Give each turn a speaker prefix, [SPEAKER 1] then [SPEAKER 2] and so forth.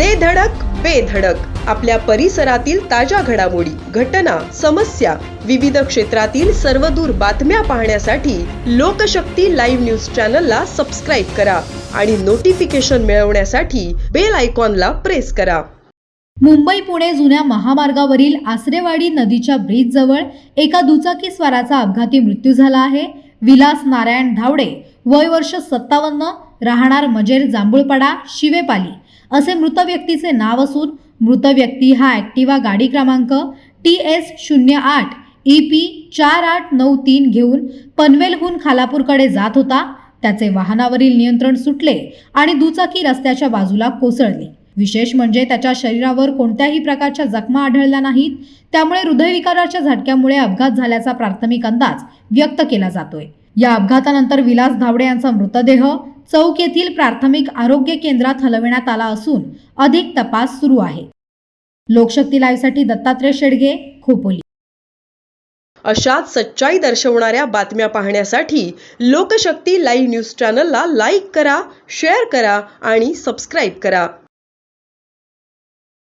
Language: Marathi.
[SPEAKER 1] दे धडक बेधडक आपल्या परिसरातील ताज्या घडामोडी घटना समस्या विविध क्षेत्रातील सर्वदूर बातम्या पाहण्यासाठी लोकशक्ती लाईव्ह न्यूज चॅनलला सबस्क्राईब करा आणि नोटिफिकेशन मिळवण्यासाठी बेल आयकॉनला प्रेस करा.
[SPEAKER 2] मुंबई पुणे जुन्या महामार्गावरील आसरेवाडी नदीच्या ब्रिजजवळ एका दुचाकी स्वाराचा अपघाती मृत्यू झाला आहे. विलास नारायण धावडे वय वर्ष सत्तावन्न राहणार मजेर जांभूळपाडा शिवेपाली. असे मृत व्यक्तीचे नाव असून मृत व्यक्ती हा ॲक्टिवा गाडी क्रमांक टी एस शून्य आठ ई पी चार आठ नऊ तीन घेऊन पनवेलहून खालापूरकडे जात होता. त्याचे वाहनावरील नियंत्रण सुटले आणि दुचाकी रस्त्याच्या बाजूला कोसळली. विशेष म्हणजे त्याच्या शरीरावर कोणत्याही प्रकारच्या जखमा आढळल्या नाहीत. त्यामुळे हृदयविकाराच्या झटक्यामुळे अपघात झाल्याचा प्राथमिक अंदाज व्यक्त केला जातोय. या अपघातानंतर विलास धावडे यांचा मृतदेह चौक येथील प्राथमिक आरोग्य केंद्रात हलविण्यात आला असून अधिक तपास सुरू आहे. लोकशक्ती लाईव्हसाठी दत्तात्रय शेडगे खोपोली.
[SPEAKER 1] अशाच सच्चाई दर्शवणाऱ्या बातम्या पाहण्यासाठी लोकशक्ती लाईव्ह न्यूज चॅनलला लाईक करा शेअर करा आणि सबस्क्राईब करा.